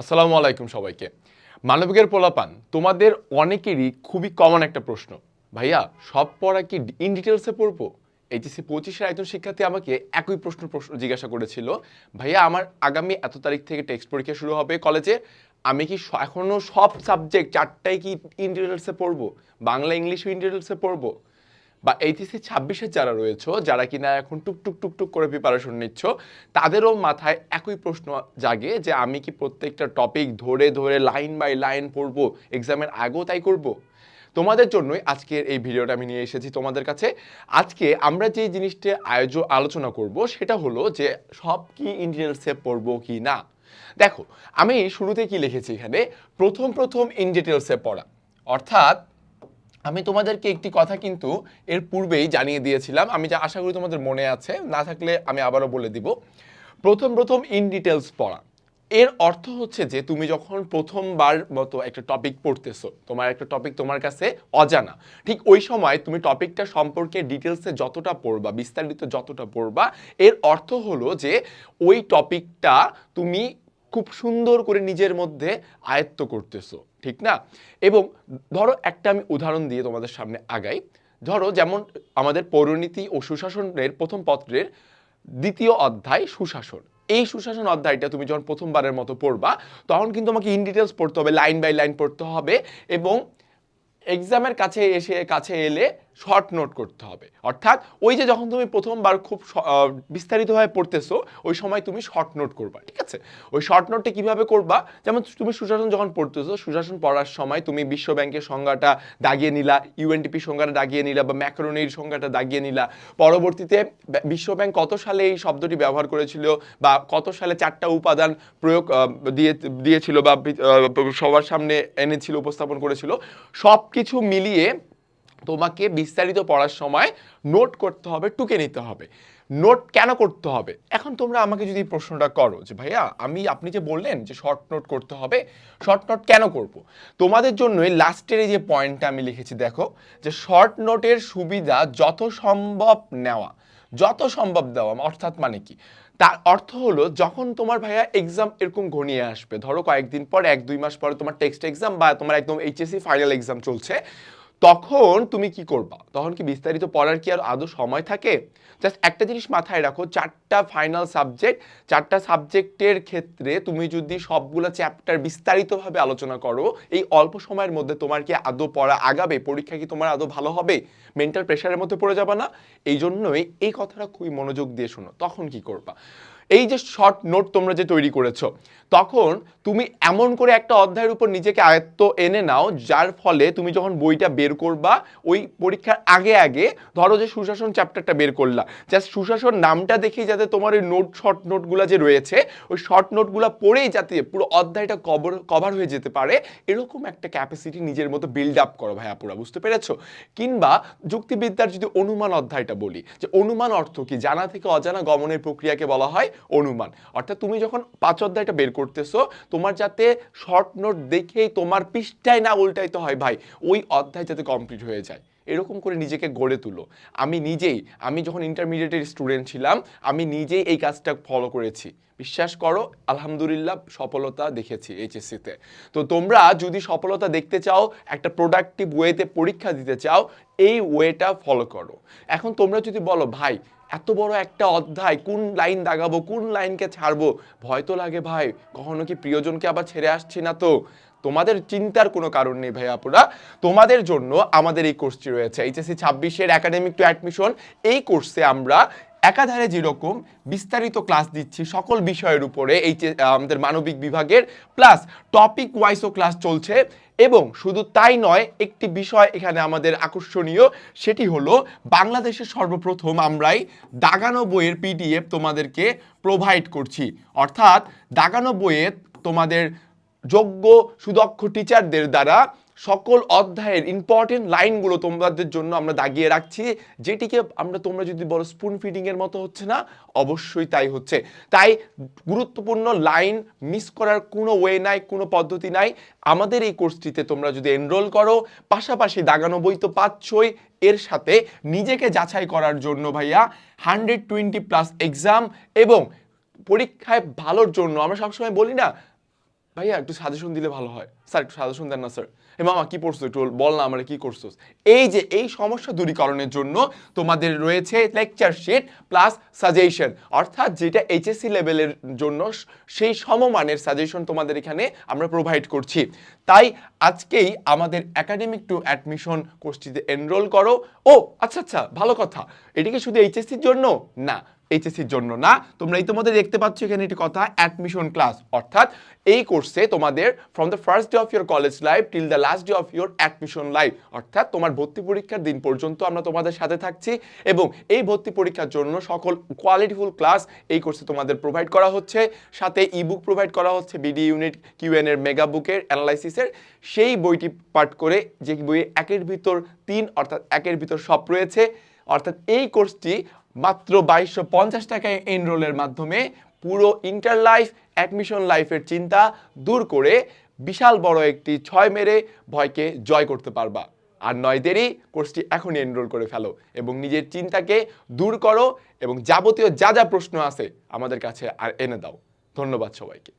আসসালামু আলাইকুম সবাইকে। মানবিকের পোলাপান, তোমাদের অনেকেরই খুবই কমন একটা প্রশ্ন। ভাইয়া, সব পড়া কি ইন ডিটেলসে পড়ব? এইচএসসি পঁচিশের একজন শিক্ষার্থী আমাকে একই প্রশ্ন প্রশ্ন জিজ্ঞাসা করেছিল, ভাইয়া, আমার আগামী এত তারিখ থেকে টেক্সট পরীক্ষা শুরু হবে কলেজে আমি কি এখনও সব সাবজেক্ট চারটাই কি ইন ডিটেলসে পড়ব? বাংলা ইংলিশও ইন ডিটেলসে পড়ব? বা এইচএসসি ছাব্বিশের যারা রয়েছে, যারা কিনা এখন টুকটুক টুকটুক করে প্রিপারেশন নিচ্ছ, তাদেরও মাথায় একই প্রশ্ন জাগে যে আমি কি প্রত্যেকটা টপিক ধরে ধরে লাইন বাই লাইন পড়ব? এক্সামের আগেও তাই করব? তোমাদের জন্যই আজকের এই ভিডিওটা আমি নিয়ে এসেছি তোমাদের কাছে। আজকে আমরা যে জিনিসটা আয়োজন আলোচনা করব, সেটা হলো যে সব কি ইন ডিটেলসে পড়ব কি না? দেখো, আমি শুরুতে কি লিখেছি এখানে? প্রথম প্রথম ইন ডিটেলসে পড়া। অর্থাৎ আমি তোমাদেরকে একটি কথা কিন্তু এর পূর্বেই জানিয়ে দিয়েছিলাম। আমি যা আশা করি তোমাদের মনে আছে, না থাকলে আমি আবারও বলে দিব। প্রথম প্রথম ইন ডিটেলস পড়া। এর অর্থ হচ্ছে যে তুমি যখন প্রথমবার মতো একটা টপিক পড়তেছো, তোমার একটা টপিক তোমার কাছে অজানা, ঠিক ওই সময় তুমি টপিকটা সম্পর্কে ডিটেলসে যতটা পড়বা, বিস্তারিত যতটা পড়বা, এর অর্থ হলো যে ওই টপিকটা তুমি খুব সুন্দর করে নিজের মধ্যে আয়ত্ত করতেছো, ঠিক না? এবং ধরো একটা আমি উদাহরণ দিয়ে তোমাদের সামনে আগাই। ধরো যেমন আমাদের পৌরনীতি ও সুশাসনের প্রথম পত্রের দ্বিতীয় অধ্যায় সুশাসন। এই সুশাসন অধ্যায়টা তুমি যখন প্রথমবারের মতো পড়বা, তখন কিন্তু আমাকে ইন ডিটেলস পড়তে হবে লাইন বাই লাইন পড়তে হবে এবং এক্সামের কাছে এসে, কাছে এলে শর্ট নোট করতে হবে। অর্থাৎ ওই যে যখন তুমি প্রথমবার খুব বিস্তারিতভাবে পড়তেছো, ওই সময় তুমি শর্ট নোট করবা, ঠিক আছে? ওই শর্ট নোটটা কীভাবে করবা? যেমন তুমি সুশাসন যখন পড়তেছো, সুশাসন পড়ার সময় তুমি বিশ্ব ব্যাংকের সংজ্ঞাটা দাগিয়ে নিলা ইউএনটিপি সংজ্ঞাটা দাগিয়ে নিলা বা ম্যাক্রোনির সংজ্ঞাটা দাগিয়ে নিলা। পরবর্তীতে বিশ্ব ব্যাংক কত সালে এই শব্দটি ব্যবহার করেছিল বা কত সালে চারটা উপাদান প্রয়োগ দিয়ে, দিয়েছিল বা সবার সামনে এনেছিল, উপস্থাপন করেছিল সব কিছু মিলিয়ে তোমাকে বিস্তারিত পড়ার সময় নোট করতে হবে, টুকে নিতে হবে। নোট কেন করতে হবে? এখন তোমরা আমাকে যদি প্রশ্নটা করো যে, ভাইয়া, আমি, আপনি যে বললেন যে শর্ট নোট করতে হবে শর্ট নোট কেন করব? তোমাদের জন্যই লাস্টের এই যে পয়েন্টটা আমি লিখেছি, দেখো, যে শর্ট নোটের সুবিধা যত সম্ভব নেওয়া, যত সম্ভব দেওয়া, অর্থাৎ মানে কি? তার অর্থ হলো, যখন তোমার ভাইয়া এক্সাম এরকম ঘনিয়ে আসবে, ধরো কয়েকদিন পর, এক দুই মাস পরে তোমার টেক্সট এক্সাম বা তোমার একদম এইচএসসি ফাইনাল এক্সাম চলছে তখন তুমি কি করবা? তখন কি বিস্তারিত পড়ার কি আর আদৌ সময় থাকে? জাস্ট একটা জিনিস মাথায় রাখো, চারটা ফাইনাল সাবজেক্ট চারটা সাবজেক্টের ক্ষেত্রে তুমি যদি সবগুলো চ্যাপ্টার বিস্তারিতভাবে আলোচনা করো, এই অল্প সময়ের মধ্যে তোমার কি আদৌ পড়া আগাবে? পরীক্ষা কি তোমার আদৌ ভালো হবে? মেন্টাল প্রেশারের মধ্যে পড়ে যাবে না? এই জন্যই এই কথাটা খুবই মনোযোগ দিয়ে শোনো। তখন কি করবা? এই যে শর্ট নোট তোমরা যে তৈরি করেছ, তখন তুমি এমন করে একটা অধ্যায়ের উপর নিজেকে আয়ত্ত এনে নাও, যার ফলে তুমি যখন বইটা বের করবা, ওই পরীক্ষার আগে আগে ধরো যে সুশাসন চ্যাপ্টারটা বের করলা জাস্ট সুশাসন নামটা দেখেই যাতে তোমার ওই নোট শর্ট নোটগুলো যে রয়েছে, ওই শর্ট নোটগুলো পড়েই যাতে পুরো অধ্যায়টা কভার কভার হয়ে যেতে পারে, এরকম একটা ক্যাপাসিটি নিজের মতো বিল্ড আপ করো ভাইয়া পুরা, বুঝতে পেরেছ? কিংবা যুক্তিবিদ্যার যদি অনুমান অধ্যায়টা বলি, যে অনুমান অর্থ কি? জানা থেকে অজানা গমনের প্রক্রিয়াকে বলা হয় অনুমান। অর্থাৎ তুমি যখন পাঁচ অধ্যায়টা বের করতেছো, তোমার যাতে শর্ট নোট দেখেই তোমার পৃষ্ঠায় না উল্টাইতে হয় ভাই, ওই অধ্যায় যাতে কমপ্লিট হয়ে যায়। এরকম করে নিজেকে গড়ে তুলো। আমি নিজেই, আমি যখন ইন্টারমিডিয়েটের স্টুডেন্ট ছিলাম, আমি নিজেই এই কাজটা ফলো করেছি। বিশ্বাস করো, আলহামদুলিল্লাহ সফলতা দেখেছি এইচএসসিতে তো। তোমরা যদি সফলতা দেখতে চাও, একটা প্রোডাক্টিভ ওয়েতে পরীক্ষা দিতে চাও, এই ওয়েটা ফলো করো। এখন তোমরা যদি বলো, ভাই এত বড় একটা অধ্যায়, কোন লাইন দাগাবো, কোন লাইনকে ছাড়বো? ভয় তো লাগে ভাই, কখনো কি প্রিয়জনকে আবার ছেড়ে আসছি না তো? তোমাদের চিন্তার কোনো কারণ নেই ভাই আপনারা তোমাদের জন্য আমাদের এই কোর্সটি রয়েছে, এইচএসসি ছাব্বিশের একাডেমিক টু অ্যাডমিশন এই কোর্সে আমরা একাধারে যেরকম বিস্তারিত ক্লাস দিচ্ছি সকল বিষয়ের উপরে এই আমাদের মানবিক বিভাগের প্লাস টপিক ওয়াইজও ক্লাস চলছে এবং শুধু তাই নয়, একটি বিষয় এখানে আমাদের আকর্ষণীয়, সেটি হলো বাংলাদেশের সর্বপ্রথম আমরাই দাগানো বইয়ের পিডিএফ তোমাদেরকে প্রোভাইড করছি। অর্থাৎ দাগানো বইয়ে তোমাদের যোগ্য, সুদক্ষ টিচারদের দ্বারা সকল অধ্যায়ের ইম্পর্টেন্ট লাইনগুলো তোমাদের জন্য আমরা দাগিয়ে রাখছি, যেটিকে আমরা তোমরা যদি বলো স্পুন ফিডিং এর মতো হচ্ছে না, অবশ্যই তাই হচ্ছে। তাই গুরুত্বপূর্ণ লাইন মিস করার কোনো ওয়ে নাই, কোনো পদ্ধতি নাই। আমাদের এই কোর্সটিতে তোমরা যদি এনরোল করো, পাশাপাশি দাগানো বই তো পাচ্ছই। এর সাথে নিজেকে যাচাই করার জন্য ভাইয়া হান্ড্রেড টোয়েন্টি প্লাস এক্সাম এবং পরীক্ষায় ভালোর জন্য, আমরা সবসময় বলি না ভাইয়া, একটু সাজেশন দিলে ভালো হয়। স্যার, একটু সাজেশন দেন না, স্যার। এ মামা, কি পড়ছো? একটু বল না আমরা, কি করছোস? এই যে, এই সমস্যা দূরীকরণের জন্য তোমাদের রয়েছে লেকচার শিট প্লাস সাজেশন অর্থাৎ যেটা এইচএসসি লেভেলের জন্য সেই সমমানের সাজেশন তোমাদের এখানে আমরা প্রোভাইড করছি। তাই আজকেই আমাদের একাডেমিক টু অ্যাডমিশন কোর্সটিতে এনরোল করো। ও আচ্ছা আচ্ছা ভালো কথা। এটা কি শুধু এইচএসসির জন্য? না এইচএসসির জন্য না। তোমরা ইতিমধ্যে দেখতে পাচ্ছ এখানে একটি কথা অ্যাডমিশন ক্লাস অর্থাৎ এই কোর্সে তোমাদের from the first day of your college life till the last day of your admission life অর্থাৎ তোমার ভর্তি পরীক্ষার দিন পর্যন্ত আমরা তোমাদের সাথে থাকছি এবং এই ভর্তি পরীক্ষার জন্য সকল কোয়ালিটিফুল ক্লাস এই কোর্সে তোমাদের প্রোভাইড করা হচ্ছে। সাথে ইবুক প্রোভাইড করা হচ্ছে বিডি ইউনিট কিউএন এর মেগা বুকের অ্যানালাইসিসের সেই বইটি পাঠ করে যে বইয়ে একের ভিতর তিন, অর্থাৎ একের ভিতর সব রয়েছে। অর্থাৎ এই কোর্সটি মাত্র বাইশশো পঞ্চাশ টাকায় এনরোলের মাধ্যমে পুরো ইন্টার লাইফ, অ্যাডমিশন লাইফের চিন্তা দূর করে বিশাল বড় একটি ছয় মেরে ভয়কে জয় করতে পারবা। আর নয় দেরি, কোর্সটি এখনই এনরোল করে ফেলো এবং নিজের চিন্তাকে দূর করো এবং যাবতীয় যা যা প্রশ্ন আছে আমাদের কাছে আর এনে দাও। ধন্যবাদ সবাইকে।